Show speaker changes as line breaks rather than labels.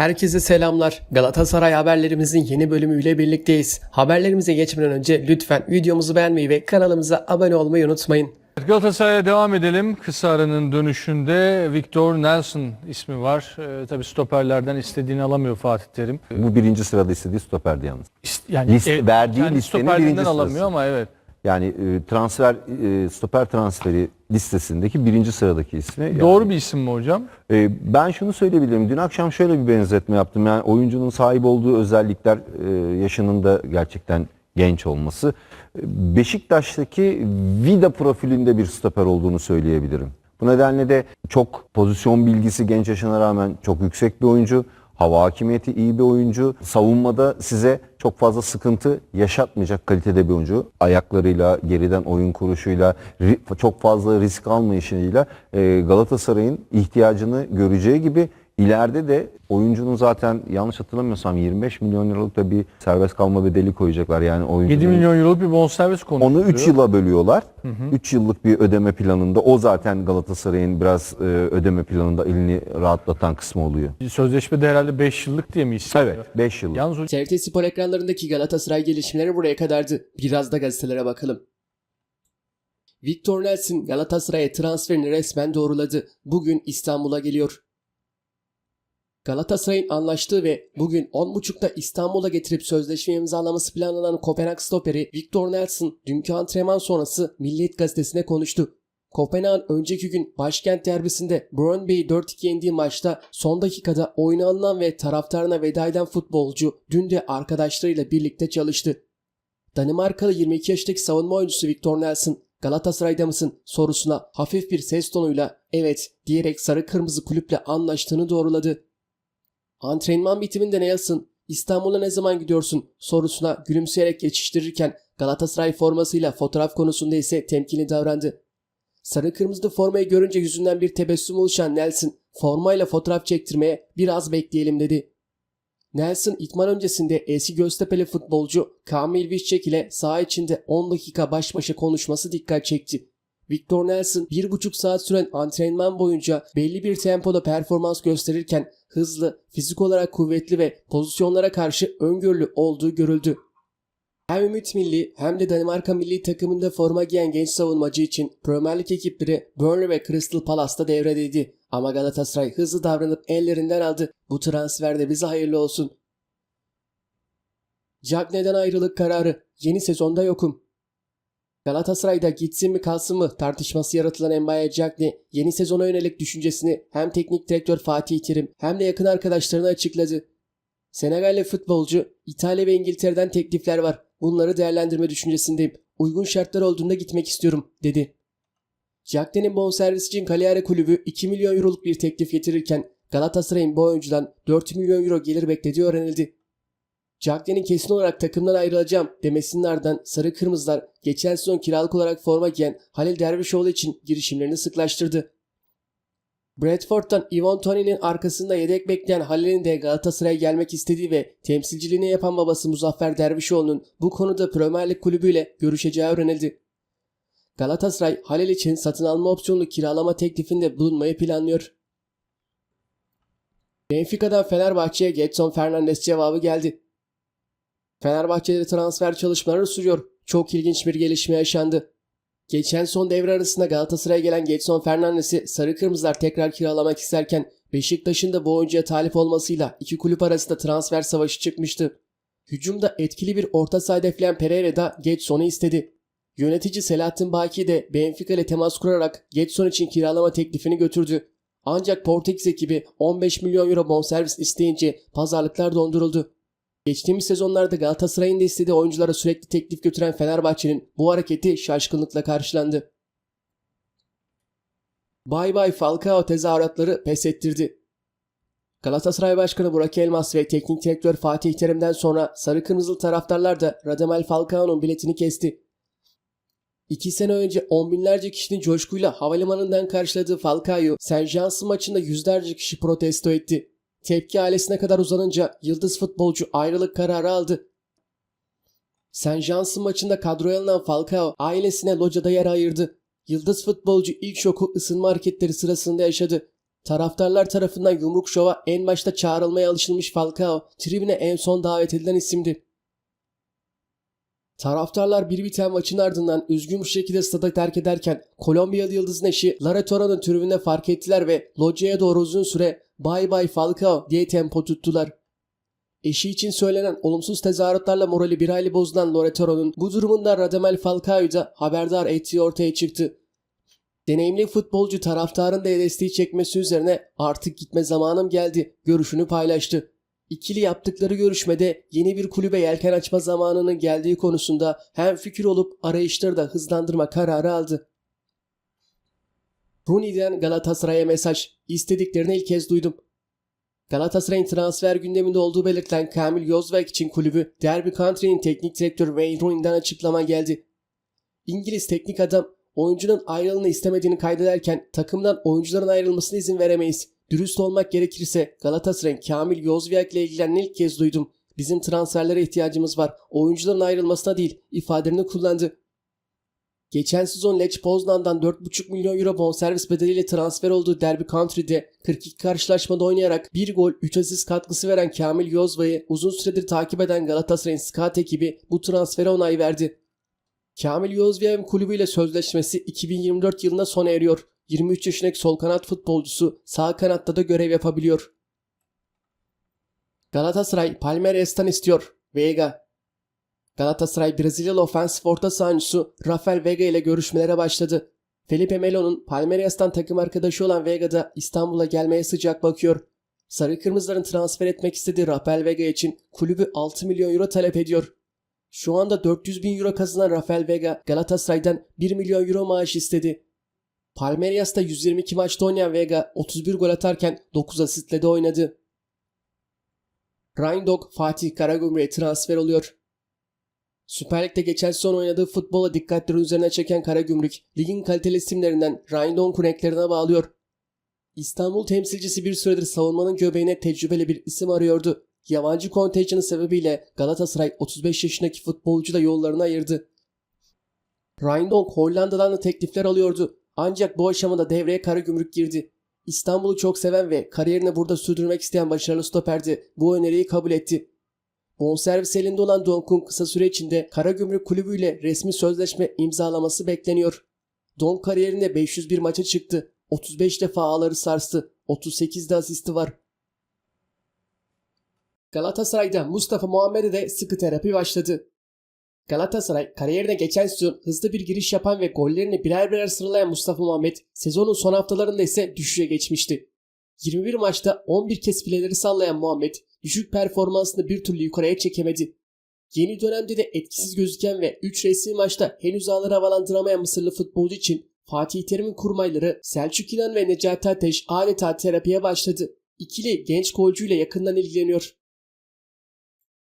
Herkese selamlar. Galatasaray haberlerimizin yeni bölümüyle birlikteyiz. Haberlerimize geçmeden önce lütfen videomuzu beğenmeyi ve kanalımıza abone olmayı unutmayın.
Galatasaray'a devam edelim. Kısa aranın dönüşünde Victor Nelson ismi var. Ee, tabii stoperlerden istediğini alamıyor Fatih Terim.
Bu birinci sırada istediği stoperdi yalnız.
İst- Yani
Liste- verdiği
kendi
listenin birinci
alamıyor
sırası.
ama evet.
Yani e, transfer e, stoper transferi listesindeki birinci sıradaki ismi. Yani,
Doğru bir isim mi hocam?
e, ben şunu söyleyebilirim. Dün akşam şöyle bir benzetme yaptım. Yani oyuncunun sahip olduğu özellikler e, yaşının da gerçekten genç olması. E, Beşiktaş'taki Vida profilinde bir stoper olduğunu söyleyebilirim. Bu nedenle de çok pozisyon bilgisi genç yaşına rağmen çok yüksek bir oyuncu. Hava hakimiyeti iyi bir oyuncu. Savunmada size çok fazla sıkıntı yaşatmayacak kalitede bir oyuncu. Ayaklarıyla, geriden oyun kuruşuyla, çok fazla risk almayışıyla e, Galatasaray'ın ihtiyacını göreceği gibi ileride de oyuncunun zaten yanlış hatırlamıyorsam 25 milyon liralık da bir serbest kalma bedeli koyacaklar. Yani oyuncunun
7 milyon euroluk bir bonservis konuşuluyor.
onu 3 yıla bölüyorlar. 3 yıllık bir ödeme planında. O zaten Galatasaray'ın biraz e, ödeme planında elini rahatlatan kısmı oluyor.
Sözleşmede herhalde 5 yıllık diye mi istiyor?
Evet 5 yıllık.
Yalnız
TRT Spor ekranlarındaki Galatasaray gelişmeleri buraya kadardı. Biraz da gazetelere bakalım. Victor Nelson Galatasaray'a transferini resmen doğruladı. Bugün İstanbul'a geliyor. Galatasaray'ın anlaştığı ve bugün 10.30'da İstanbul'a getirip sözleşme imzalaması planlanan Kopenhag stoperi Victor Nelson dünkü antrenman sonrası Milliyet Gazetesi'ne konuştu. Kopenhag'ın önceki gün başkent derbisinde Brøndby'yi 4-2 yendiği maçta son dakikada oyuna alınan ve taraftarına veda eden futbolcu dün de arkadaşlarıyla birlikte çalıştı. Danimarkalı 22 yaşındaki savunma oyuncusu Victor Nelson Galatasaray'da mısın sorusuna hafif bir ses tonuyla evet diyerek sarı kırmızı kulüple anlaştığını doğruladı. Antrenman bitiminde Nelson İstanbul'a ne zaman gidiyorsun sorusuna gülümseyerek geçiştirirken Galatasaray formasıyla fotoğraf konusunda ise temkinli davrandı. Sarı kırmızı formayı görünce yüzünden bir tebessüm oluşan Nelson formayla fotoğraf çektirmeye biraz bekleyelim dedi. Nelson itman öncesinde eski Göztepe'li futbolcu Kamil Vişçek ile saha içinde 10 dakika baş başa konuşması dikkat çekti. Victor Nelson bir buçuk saat süren antrenman boyunca belli bir tempoda performans gösterirken hızlı, fizik olarak kuvvetli ve pozisyonlara karşı öngörülü olduğu görüldü. Hem Ümit Milli hem de Danimarka milli takımında forma giyen genç savunmacı için Premier Lig ekipleri Burnley ve Crystal Palace'da devredeydi. Ama Galatasaray hızlı davranıp ellerinden aldı. Bu transferde bize hayırlı olsun. Cagney'den ayrılık kararı. Yeni sezonda yokum. Galatasaray'da gitsin mi kalsın mı tartışması yaratılan Mbaye Cagney yeni sezona yönelik düşüncesini hem teknik direktör Fatih Terim hem de yakın arkadaşlarına açıkladı. Senegalli futbolcu İtalya ve İngiltere'den teklifler var. Bunları değerlendirme düşüncesindeyim. Uygun şartlar olduğunda gitmek istiyorum dedi. Cagney'in bonservis için Cagliari kulübü 2 milyon euroluk bir teklif getirirken Galatasaray'ın bu oyuncudan 4 milyon euro gelir beklediği öğrenildi. Cagney'in kesin olarak takımdan ayrılacağım demesinin Sarı Kırmızılar geçen sezon kiralık olarak forma giyen Halil Dervişoğlu için girişimlerini sıklaştırdı. Bradford'dan Ivan Toney'nin arkasında yedek bekleyen Halil'in de Galatasaray'a gelmek istediği ve temsilciliğini yapan babası Muzaffer Dervişoğlu'nun bu konuda Premier Lig kulübüyle görüşeceği öğrenildi. Galatasaray Halil için satın alma opsiyonlu kiralama teklifinde bulunmayı planlıyor. Benfica'dan Fenerbahçe'ye Getson Fernandes cevabı geldi. Fenerbahçe'de transfer çalışmaları sürüyor. Çok ilginç bir gelişme yaşandı. Geçen son devre arasında Galatasaray'a gelen Getson Fernandes'i Sarı Kırmızılar tekrar kiralamak isterken Beşiktaş'ın da bu oyuncuya talip olmasıyla iki kulüp arasında transfer savaşı çıkmıştı. Hücumda etkili bir orta saha hedefleyen Pereira da Getson'u istedi. Yönetici Selahattin Baki de Benfica ile temas kurarak Getson için kiralama teklifini götürdü. Ancak Portekiz ekibi 15 milyon euro bonservis isteyince pazarlıklar donduruldu. Geçtiğimiz sezonlarda Galatasaray'ın da istediği oyunculara sürekli teklif götüren Fenerbahçe'nin bu hareketi şaşkınlıkla karşılandı. Bay bay Falcao tezahüratları pes ettirdi. Galatasaray Başkanı Burak Elmas ve Teknik Direktör Fatih Terim'den sonra sarı kırmızılı taraftarlar da Radamel Falcao'nun biletini kesti. İki sene önce on binlerce kişinin coşkuyla havalimanından karşıladığı Falcao'yu Saint maçında yüzlerce kişi protesto etti. Tepki ailesine kadar uzanınca yıldız futbolcu ayrılık kararı aldı. Saint John's maçında kadroya alınan Falcao ailesine locada yer ayırdı. Yıldız futbolcu ilk şoku ısınma hareketleri sırasında yaşadı. Taraftarlar tarafından yumruk şova en başta çağrılmaya alışılmış Falcao, tribüne en son davet edilen isimdi. Taraftarlar bir biten maçın ardından üzgün bir şekilde stada terk ederken Kolombiyalı yıldızın eşi Lara Tora'nın tribünde fark ettiler ve locaya doğru uzun süre Bye bye Falcao diye tempo tuttular. Eşi için söylenen olumsuz tezahüratlarla morali bir hayli bozulan Loretoro'nun bu durumundan Radamel Falcao'yu da haberdar ettiği ortaya çıktı. Deneyimli futbolcu taraftarın da desteği çekmesi üzerine artık gitme zamanım geldi görüşünü paylaştı. İkili yaptıkları görüşmede yeni bir kulübe yelken açma zamanının geldiği konusunda hem fikir olup arayışları da hızlandırma kararı aldı. Rooney'den Galatasaray'a mesaj. İstediklerini ilk kez duydum. Galatasaray'ın transfer gündeminde olduğu belirtilen Kamil Yozvek için kulübü Derby Country'nin teknik direktörü Wayne Rooney'den açıklama geldi. İngiliz teknik adam oyuncunun ayrılığını istemediğini kaydederken takımdan oyuncuların ayrılmasına izin veremeyiz. Dürüst olmak gerekirse Galatasaray'ın Kamil Yozvek ile ilgilendiğini ilk kez duydum. Bizim transferlere ihtiyacımız var. Oyuncuların ayrılmasına değil ifadelerini kullandı. Geçen sezon Lech Poznan'dan 4,5 milyon euro bonservis bedeliyle transfer olduğu Derby Country'de 42 karşılaşmada oynayarak 1 gol 3 asist katkısı veren Kamil Yozva'yı uzun süredir takip eden Galatasaray'ın scout ekibi bu transfere onay verdi. Kamil Yozva'nın kulübüyle sözleşmesi 2024 yılında sona eriyor. 23 yaşındaki sol kanat futbolcusu sağ kanatta da görev yapabiliyor. Galatasaray Palmeiras'tan istiyor. Vega Galatasaray Brezilyalı ofensif orta sahancısı Rafael Vega ile görüşmelere başladı. Felipe Melo'nun Palmeiras'tan takım arkadaşı olan Vega da İstanbul'a gelmeye sıcak bakıyor. Sarı Kırmızıların transfer etmek istediği Rafael Vega için kulübü 6 milyon euro talep ediyor. Şu anda 400 bin euro kazanan Rafael Vega Galatasaray'dan 1 milyon euro maaş istedi. Palmeiras'ta 122 maçta oynayan Vega 31 gol atarken 9 asistle de oynadı. Rheindog Fatih Karagümrük'e transfer oluyor. Süper Lig'de geçen sezon oynadığı futbola dikkatleri üzerine çeken Karagümrük, ligin kaliteli isimlerinden Rheindog'un renklerine bağlıyor. İstanbul temsilcisi bir süredir savunmanın göbeğine tecrübeli bir isim arıyordu. Yabancı kontenjanı sebebiyle Galatasaray 35 yaşındaki futbolcu da yollarını ayırdı. Rheindog Hollanda'dan da teklifler alıyordu. Ancak bu aşamada devreye Karagümrük girdi. İstanbul'u çok seven ve kariyerini burada sürdürmek isteyen başarılı stoperdi. Bu öneriyi kabul etti. Bonservis elinde olan Donk'un kısa süre içinde Karagümrük kulübüyle resmi sözleşme imzalaması bekleniyor. Donk kariyerinde 501 maça çıktı. 35 defa ağları sarstı. 38 de asisti var. Galatasaray'da Mustafa Muhammed'e de sıkı terapi başladı. Galatasaray kariyerine geçen sezon hızlı bir giriş yapan ve gollerini birer birer sıralayan Mustafa Muhammed sezonun son haftalarında ise düşüşe geçmişti. 21 maçta 11 kez fileleri sallayan Muhammed düşük performansını bir türlü yukarıya çekemedi. Yeni dönemde de etkisiz gözüken ve 3 resmi maçta henüz ağları havalandıramayan Mısırlı futbolcu için Fatih Terim'in kurmayları Selçuk İnan ve Necati Ateş adeta terapiye başladı. İkili genç golcüyle yakından ilgileniyor.